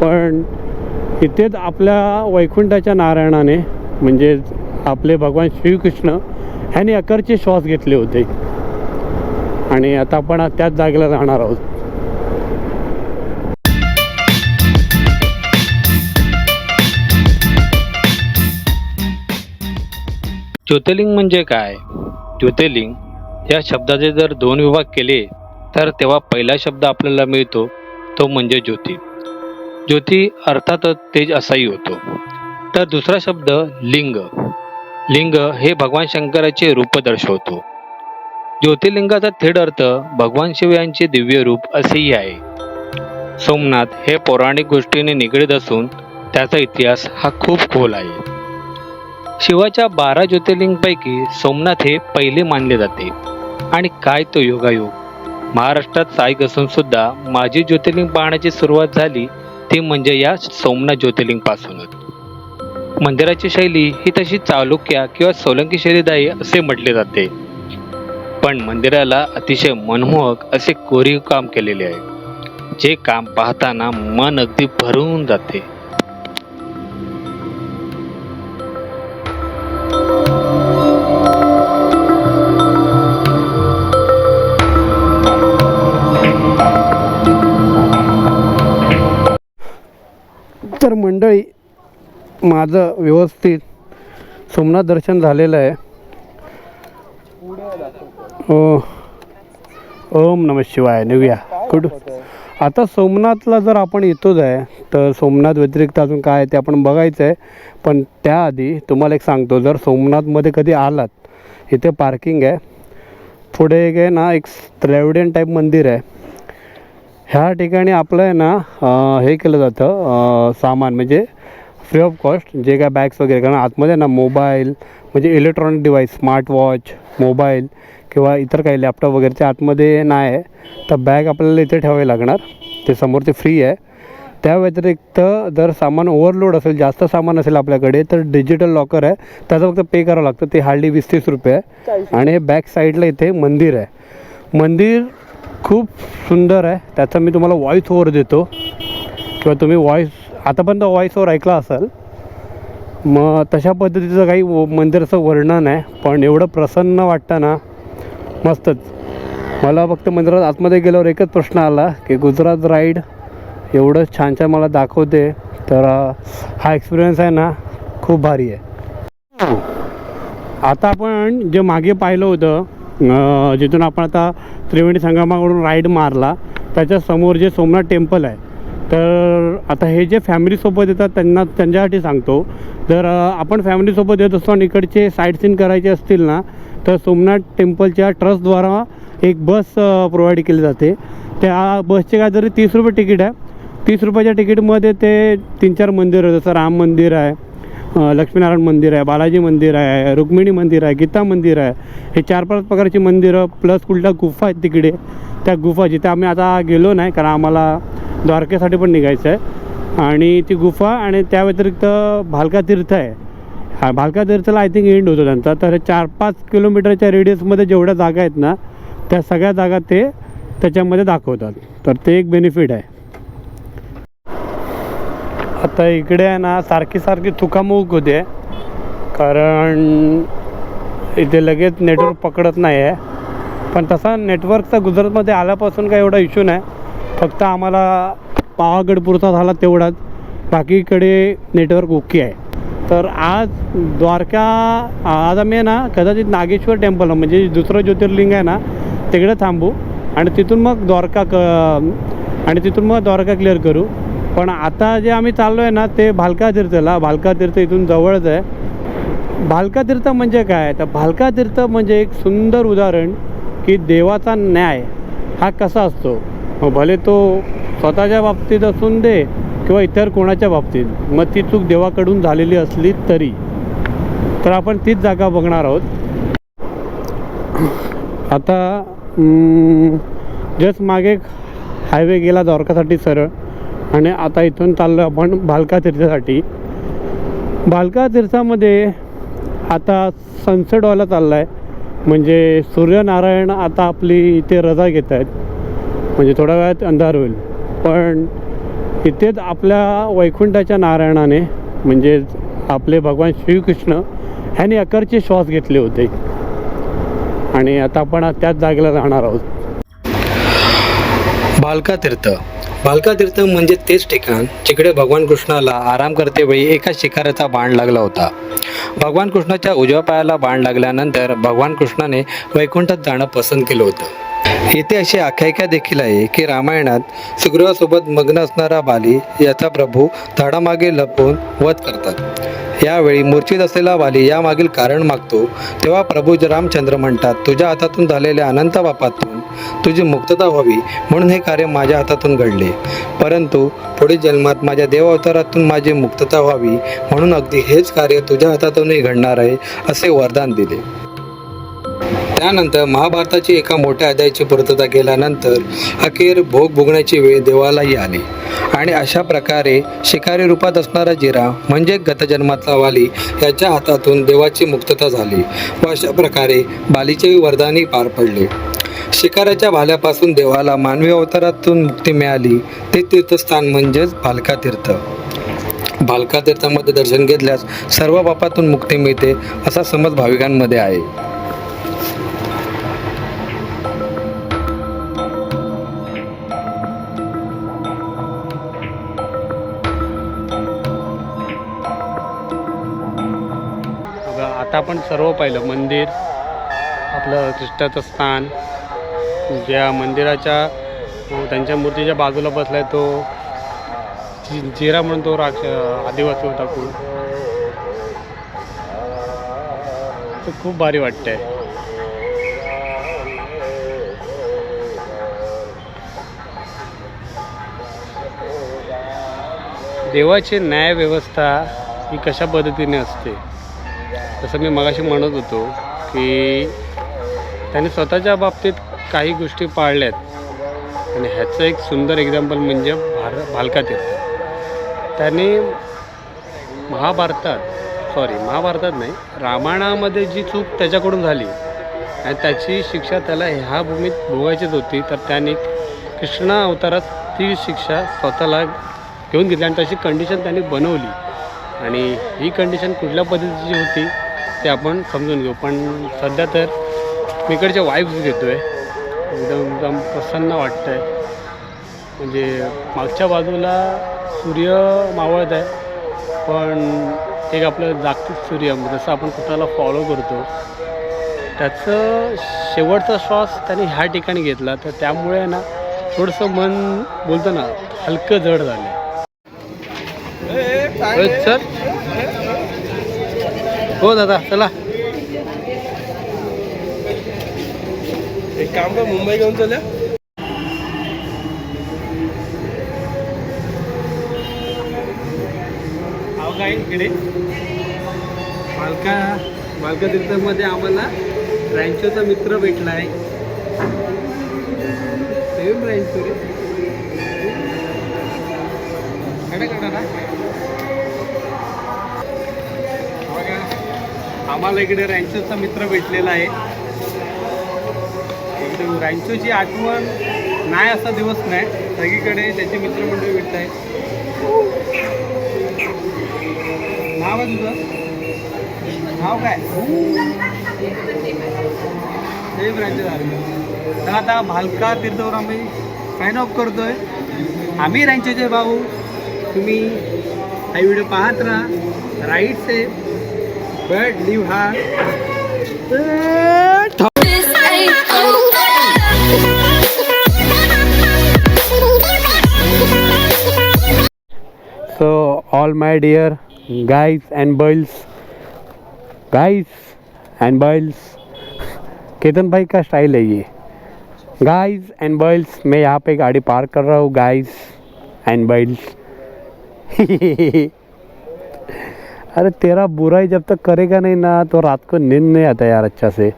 पण इथेच आपल्या वैकुंठाच्या नारायणाने म्हणजे आपले भगवान श्रीकृष्ण ह्याने अकरचे श्वास घेतले होते. आणि आता आपण त्याच जागेला जाणार आहोत. ज्योतिर्लिंग म्हणजे काय? ज्योतिर्लिंग या शब्दाचे जर दोन विभाग केले तर तेव्हा पहिला शब्द आपल्याला मिळतो तो म्हणजे ज्योती. ज्योती अर्थातच तेज असाही होतो. तर दुसरा शब्द लिंग. लिंग हे भगवान शंकराचे रूप दर्शवतो. ज्योतिर्लिंगाचा थेट अर्थ भगवान शिव यांचे दिव्य रूप असेही आहे. सोमनाथ हे पौराणिक गोष्टीने निगडीत असून त्याचा इतिहास हा खूप खोल आहे. शिवाच्या बारा ज्योतिर्लिंगपैकी सोमनाथ हे पहिले मानले जाते. आणि काय तो योगायोग? महाराष्ट्रात साई असून सुद्धा माझी ज्योतिर्लिंग पाहण्याची सुरुवात झाली ते म्हणजे या सोमनाथ ज्योतिर्लिंगपासूनच मंदिराची शैली ही तशी चालुक्या किंवा सोलंकी शैलीदायी असे म्हटले जाते. पण मंदिराला अतिशय मनमोहक असे कोरीव काम केलेले आहे. जे काम पाहताना मन अगदी भरून जाते. तर मंडळी माझं व्यवस्थित सोमनाथ दर्शन झालेलं आहे. हो. ओम नम शिवाय. निघूया. कुठं? आता सोमनाथला जर आपण येतोच आहे तर सोमनाथ व्यतिरिक्त अजून काय आहे ते आपण बघायचं आहे. पण त्याआधी तुम्हाला एक सांगतो जर सोमनाथमध्ये कधी आलात इथे पार्किंग आहे. पुढे एक आहे ना एक त्रेवडेन टाईप मंदिर आहे. ह्या ठिकाणी आपलं आहे ना हे केलं जातं सामान म्हणजे फ्री ऑफ कॉस्ट जे काय बॅग्स वगैरे कारण आतमध्ये ना मोबाईल म्हणजे electronic device smart watch mobile किंवा इतर काही लॅपटॉप वगैरेच्या आतमध्ये नाही आहे. तर बॅग आपल्याला इथे ठेवावी लागणार. ते समोर ते फ्री आहे. त्या व्यतिरिक्त जर सामान ओव्हरलोड असेल जास्त सामान असेल आपल्याकडे तर डिजिटल लॉकर आहे. त्याचं फक्त पे करावं लागतं. ते हार्डली वीस तीस रुपये आहे. आणि हे बॅक साईडला इथे मंदिर आहे. मंदिर खूप सुंदर आहे. त्याचा मी तुम्हाला व्हॉईस ओवर देतो. किंवा तुम्ही व्हॉईस आतापर्यंत व्हॉईस ओवर ऐकला असाल मग तशा पद्धतीचं काही व- मंदिराचं वर्णन आहे. पण एवढं प्रसन्न वाटतं ना मस्तच. मला फक्त मंदिरात आतमध्ये गेल्यावर एकच प्रश्न आला की गुजरात राईड एवढं छान छान मला दाखवते तर हा एक्सपिरियन्स आहे ना खूप भारी आहे. आता आपण जे मागे पाहिलं होतं जिथून आपण आता त्रिवेणी संगमाकडून राईड मारला त्याच्यासमोर जे सोमनाथ टेम्पल आहे तर आता हे जे फॅमिलीसोबत येतात त्यांना त्यांच्यासाठी सांगतो. जर आपण फॅमिलीसोबत येत असतो आणि इकडचे साईट सीन करायचे असतील ना तर सोमनाथ टेम्पलच्या ट्रस्टद्वारा एक बस प्रोव्हाइड केली जाते. त्या बसचे काहीतरी तीस रुपये तिकीट आहे. तीस रुपयाच्या तिकीटमध्ये ते तीन चार मंदिरं जसं राम मंदिर आहे लक्ष्मीनारायण मंदिर आहे बालाजी मंदिर आहे रुक्मिणी मंदिर आहे गीता मंदिर आहे. हे चार पाच प्रकारची मंदिरं प्लस कुठल्या गुफा आहेत तिकडे. त्या गुफा जिथे आम्ही आता गेलो नाही कारण आम्हाला द्वारकेसाठी पण निघायचं आहे. आणि ती गुफा आणि त्या व्यतिरिक्त भालका तीर्थ आहे. हा भालका तीर्थला आय थिंक एंड होतो त्यांचा. तर हे चार पाच किलोमीटरच्या रेडियसमध्ये जेवढ्या जागा आहेत ना त्या सगळ्या जागा ते त्याच्यामध्ये दाखवतात. तर ते एक बेनिफिट आहे. आता इकडे आहे ना सारखी सारखी चुकामुक होते. कारण इथे लगेच नेटवर्क पकडत नाही आहे. पण तसा नेटवर्कचा गुजरातमध्ये आल्यापासून काही एवढा इश्यू नाही. फक्त आम्हाला पावागडपुरचा झाला तेवढाच. बाकीकडे नेटवर्क ओके आहे. तर आज द्वारका आज आम्ही आहे ना कदाचित नागेश्वर टेम्पल म्हणजे दुसरं ज्योतिर्लिंग आहे ना तिकडे थांबू. आणि तिथून मग द्वारका क आणि तिथून मग द्वारका क्लिअर करू. पण आता जे आम्ही चाललो आहे ना ते भालका तीर्थला. भालका तीर्थ इथून जवळच आहे. भालका तीर्थ म्हणजे काय? तर भालका तीर्थ म्हणजे एक सुंदर उदाहरण की देवाचा न्याय हा कसा असतो? मग भले तो स्वतःच्या बाबतीत असून दे किंवा इतर कोणाच्या बाबतीत. मग ती चूक देवाकडून झालेली असली तरी. तर आपण तीच जागा बघणार आहोत. आता जस्ट मागे हायवे गेला द्वारकासाठी सरळ. आणि आता इथून चाललो आपण भालका तीर्थासाठी. भालका तीर्थामध्ये आता सनसेट व्हायला चालला आहे म्हणजे सूर्यनारायण आता आपली इथे रजा घेत आहेत. म्हणजे थोड्या वेळात अंधार होईल. पण इथेच आपल्या वैकुंठाच्या नारायणाने म्हणजे आपले भगवान श्रीकृष्ण ह्याने अकरचे श्वास घेतले होते. आणि आता आपण त्याच जागेला जाणार आहोत. भालका तीर्थ. भालकातीर्थ म्हणजे तेच ठिकाण जिकडे भगवान कृष्णाला आराम करते वेळी एका शिकाराचा बाण लागला होता. भगवान कृष्णाच्या उजव्या पायाला बाण लागल्यानंतर भगवान कृष्णाने वैकुंठात जाणं पसंत केलं होतं. येथे अशी आख्यायिका देखील आहे की रामायणात सुग्रीवासोबत मग्न असणारा बाली याचा प्रभू झाडामागे लपवून वध करतात. यावेळी मूर्छित असलेला बाली यामागील कारण मागतो. तेव्हा प्रभू रामचंद्र म्हणतात तुझ्या हातातून झालेल्या अनंत बापातून तुझी मुक्तता व्हावी म्हणून हे कार्य माझ्या हातातून घडले. परंतु पुढील जन्मात माझ्या देवावतारातून माझी मुक्तता व्हावी म्हणून अगदी हेच कार्य तुझ्या हातातूनही घडणार आहे असे वरदान दिले. त्यानंतर महाभारताची एका मोठ्या अध्यायाची पूर्तता केल्यानंतर अखेर भोग भोगण्याची वेळ देवालाही आली. आणि अशा प्रकारे शिकारी रूपात असणारा जिरा म्हणजे गतजन्मातला वाली याच्या हातातून देवाची मुक्तता झाली व अशा प्रकारे बालीचेही वरदानही पार पडले. शिकाऱ्याच्या भाल्यापासून देवाला मानवी अवतारातून मुक्ती मिळाली. ते तीर्थस्थान म्हणजेच भालकातीर्थ. भालकातीर्थामध्ये भालका तीर्थामध्ये दर्शन घेतल्यास सर्व पापातून मुक्ती मिळते असा समज भाविकांमध्ये आहे. आता आपण सर्व पाहिलं मंदिर आपलं कृष्णाचं स्थान ज्या मंदिराच्या त्यांच्या मूर्तीच्या बाजूला बसलाय तो जि जिरा म्हणून तो राक्ष आदिवासी होता खूप. खूप भारी वाटतंय. देवाची न्यायव्यवस्था ही कशा पद्धतीने असते? जसं मी मगाशी म्हणत होतो की त्याने स्वतःच्या बाबतीत काही गोष्टी पाळल्यात. आणि ह्याचं एक सुंदर एक्झाम्पल म्हणजे भार भालका तीर्थ त्याने महाभारतात सॉरी महाभारतात नाही रामायणामध्ये जी चूक त्याच्याकडून झाली आणि त्याची शिक्षा त्याला ह्या भूमीत भोगायचीच होती तर त्याने कृष्णा अवतारात ती शिक्षा स्वतःला घेऊन घेतली आणि तशी कंडिशन त्यांनी बनवली. आणि ही कंडिशन कुठल्या पद्धतीची होती? ते आपण समजून घेऊ. पण सध्या तर मी इकडचे वाईब्स घेतो आहे एकदम एकदम प्रसन्न वाटतं आहे म्हणजे मागच्या बाजूला सूर्य मावळत आहे. पण एक आपलं जागतिक सूर्य जसं आपण कुणाला फॉलो करतो. त्याचं शेवटचा श्वास त्याने ह्या ठिकाणी घेतला. तर त्यामुळे ना थोडंसं मन बोलतो ना हलकं जड झालं सर हो दादा चला. एक काम कर मुंबई घेऊन चला काय इकडे? मालका मालका तीर्थमध्ये आम्हाला रँचोचा मित्र भेटला आहे सेम रँचो रे. आम्हाला इकडे रँचोचा मित्र भेटलेला आहे. एकदम रँचोची आठवण नाही असा दिवस नाही. सगळीकडे त्याचे मित्रमंडळी भेटत आहेत नाव आहे तुझं? नाव काय? हे ब्रँच झालं तर आता भालका तीर्थवर आम्ही साईन ऑफ करतोय. आम्ही रँचोचे भाऊ. तुम्ही हा व्हिडिओ पाहत राहा. Right safe. This ain't over. So, all my dear guys and boys, guys and boys, Ketan भाई का स्टाइल है ये गाइस एंड बॉयल्स मैं यहाँ पे गाड़ी पार्क कर रहा हूँ गाइस एंड बॉयल्स अरे तेरा बुराई जब तक करेगा नहीं ना तो रात को नींद नहीं आता यार अच्छा से।